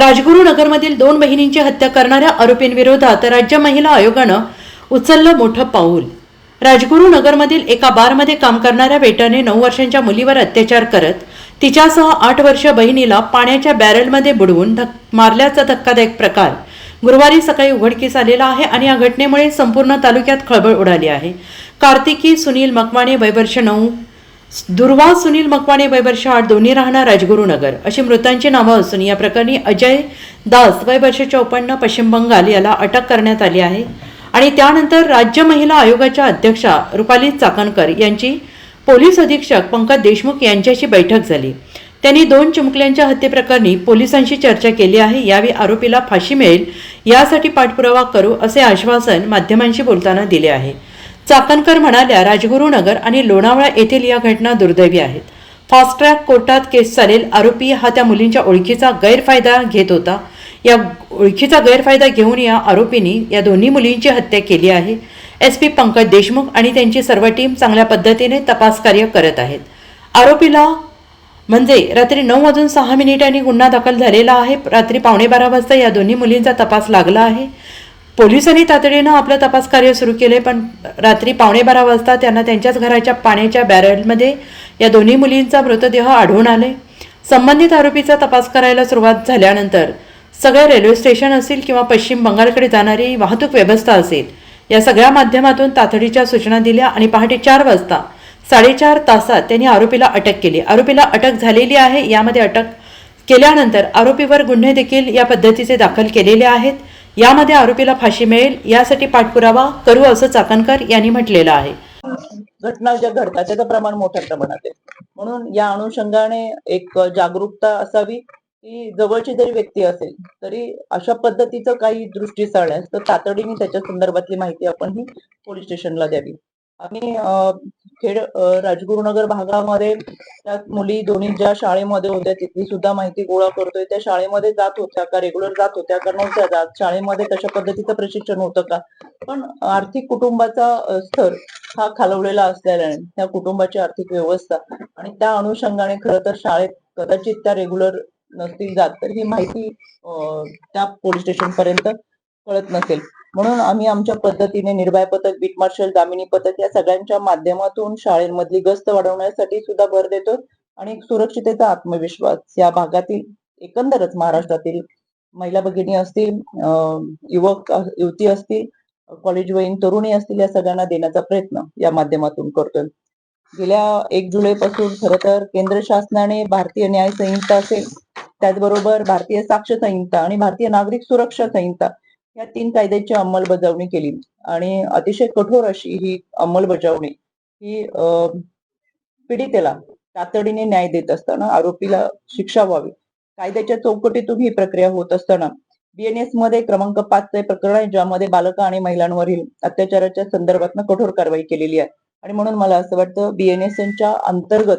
राजगुरू नगरमधील दोन बहिणींची हत्या करणाऱ्या आरोपींविरोधात राज्य महिला आयोगानं उचललं मोठं पाऊल. राजगुरू नगरमधील एका बारमध्ये काम करणाऱ्या वेटाने नऊ वर्षांच्या मुलीवर अत्याचार करत तिच्यासह आठ वर्ष बहिणीला पाण्याच्या बॅरलमध्ये बुडवून धक मारल्याचा धक्कादायक प्रकार गुरुवारी सकाळी उघडकीस आलेला आहे आणि या घटनेमुळे संपूर्ण तालुक्यात खळबळ उडाली आहे. कार्तिकी सुनील मकवाणे वयवर्ष नऊ दुर्वा सुनील मकवाणे वयवर्ष आठ दोन्ही राहणार राजगुरुनगर अशी मृतांची नावं असून या प्रकरणी अजय दास वयवर्ष चौपन्न पश्चिम बंगाल याला अटक करण्यात आली आहे. आणि त्यानंतर राज्य महिला आयोगाच्या अध्यक्षा रुपाली चाकणकर यांची पोलीस अधीक्षक पंकज देशमुख यांच्याशी बैठक झाली. त्यांनी दोन चिमुकल्यांच्या हत्येप्रकरणी पोलिसांशी चर्चा केली आहे. यावेळी आरोपीला फाशी मिळेल यासाठी पाठपुरावा करू असे आश्वासन माध्यमांशी बोलताना दिले आहे. चाकणकर म्हणाल्या राजगुरुनगर आणि लोणावळा येथील या घटना दुर्दैवी आहेत. फास्ट ट्रॅक कोर्टात केस चालेल आरोपी हा त्या मुलींच्या ओळखीचा गैरफायदा घेत होता. या ओळखीचा गैरफायदा घेऊन या आरोपींनी या दोन्ही मुलींची हत्या केली आहे. एस पी पंकज देशमुख आणि त्यांची सर्व टीम चांगल्या पद्धतीने तपास कार्य करत आहेत. आरोपीला म्हणजे रात्री नऊ वाजून सहा मिनिटांनी गुन्हा दाखल झालेला आहे. रात्री पावणे बारा वाजता या दोन्ही मुलींचा तपास लागला आहे. पोलिसांनी तातडीनं आपलं तपास कार्य सुरू केले पण रात्री पावणे बारा वाजता त्यांना त्यांच्याच घराच्या पाण्याच्या बॅरलमध्ये या दोन्ही मुलींचा मृतदेह आढळून आले. संबंधित आरोपीचा तपास करायला सुरुवात झाल्यानंतर सगळे रेल्वे स्टेशन असेल किंवा पश्चिम बंगालकडे जाणारी वाहतूक व्यवस्था असेल या सगळ्या माध्यमातून तातडीच्या सूचना दिल्या आणि पहाटे चार वाजता साडेचार तासात त्यांनी आरोपीला अटक केली. आरोपीला अटक झालेली आहे यामध्ये अटक केल्यानंतर आरोपीवर गुन्हे देखील या पद्धतीचे दाखल केलेले आहेत. यामध्ये आरोपीला फाशी मिळेल यासाठी पाठपुरावा करू असं चाकणकर यांनी म्हटलेलं आहे. घटना ज्या घडतात त्याचं प्रमाण मोठ्या प्रमाणात आहे. म्हणून या अनुषंगाने एक जागरूकता असावी की जवळची जरी व्यक्ती असेल तरी अशा पद्धतीचं काही दृष्टी आल्यास तर तातडीने त्याच्या संदर्भातली माहिती आपण ही पोलीस स्टेशनला द्यावी. आम्ही खेड राजगुरुनगर भागामध्ये त्या मुली दोन्ही ज्या शाळेमध्ये होत्या तिथली सुद्धा माहिती गोळा करतोय. त्या शाळेमध्ये जात होत्या का? रेग्युलर जात होत्या का? नव्हत्या जात. शाळेमध्ये कशा पद्धतीचं प्रशिक्षण होतं का? पण आर्थिक कुटुंबाचा स्तर हा खालवलेला असल्याने त्या कुटुंबाची आर्थिक व्यवस्था आणि त्या अनुषंगाने खरं तर शाळेत कदाचित त्या रेग्युलर नसतील जात. तर ही माहिती त्या पोलीस स्टेशन पर्यंत कळत नसेल. म्हणून आम्ही आमच्या पद्धतीने निर्भय पथक बीट मार्शल दामिनी पथक या सगळ्यांच्या माध्यमातून शाळेमधली गस्त वाढवण्यासाठी सुद्धा भर देतो आणि सुरक्षितेचा आत्मविश्वास या भागातील एकंदरच महाराष्ट्रातील महिला भगिनी असतील युवक युवती असतील कॉलेज वयीन तरुणी असतील या सगळ्यांना देण्याचा प्रयत्न या माध्यमातून करतोय. गेल्या एक जुलै पासून तर केंद्र शासनाने भारतीय न्याय संहिता असेल त्याचबरोबर भारतीय साक्ष संहिता आणि भारतीय नागरिक सुरक्षा संहिता या तीन कायद्याची अंमलबजावणी केली. आणि अतिशय कठोर अशी ही अंमलबजावणी ही पीडितेला तातडीने न्याय देत असताना आरोपीला शिक्षा व्हावी. कायद्याच्या चौकटीतून ही प्रक्रिया होत असताना बीएनएसमध्ये क्रमांक पाचचे प्रकरण आहे ज्यामध्ये बालक आणि महिलांवरील अत्याचाराच्या संदर्भात कठोर कारवाई केलेली आहे. आणि म्हणून मला असं वाटतं बीएनएसच्या अंतर्गत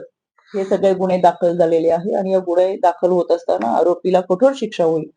हे सगळे गुन्हे दाखल झालेले आहे आणि या गुन्हे दाखल होत असताना आरोपीला कठोर शिक्षा होईल.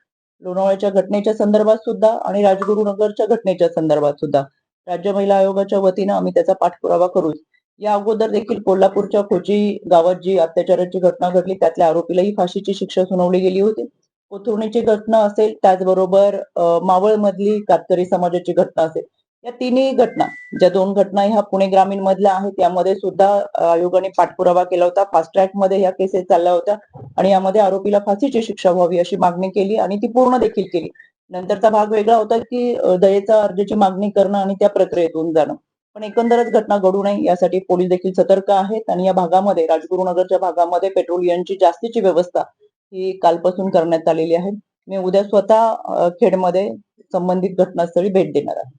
लोणावळ्याच्या घटनेच्या संदर्भात सुद्धा आणि राजगुरुनगरच्या घटनेच्या संदर्भात सुद्धा. राज्य महिला आयोगाच्या वतीनं आम्ही त्याचा पाठपुरावा करू या अगोदर देखील कोल्हापूरच्या खोची गावात जी अत्याचाराची घटना घडली त्यातल्या आरोपीलाही फाशीची शिक्षा सुनावली गेली होती. कोथरुणीची घटना असेल त्याचबरोबर मावळ मधली कातकरी समाजाची घटना असेल या तिन्ही घटना ज्या दोन घटना ह्या पुणे ग्रामीण मधल्या आहेत त्यामध्ये सुद्धा आयोगाने पाठपुरावा केला होता. फास्ट ट्रॅकमध्ये ह्या केसेस चालल्या होत्या आणि यामध्ये आरोपीला फाशीची शिक्षा व्हावी अशी मागणी केली आणि ती पूर्ण देखील केली. नंतरचा भाग वेगळा होता की दयेचा अर्जाची मागणी करणं आणि त्या प्रक्रियेतून जाणं. पण एकंदरच घटना घडू नये यासाठी पोलीस देखील सतर्क आहेत आणि या भागामध्ये राजगुरुनगरच्या भागामध्ये पेट्रोलियमची जास्तीची व्यवस्था ही कालपासून करण्यात आलेली आहे. मी उद्या स्वतः खेडमध्ये संबंधित घटनास्थळी भेट देणार आहे.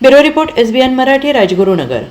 bureau report SBN Marathi Rajgurunagar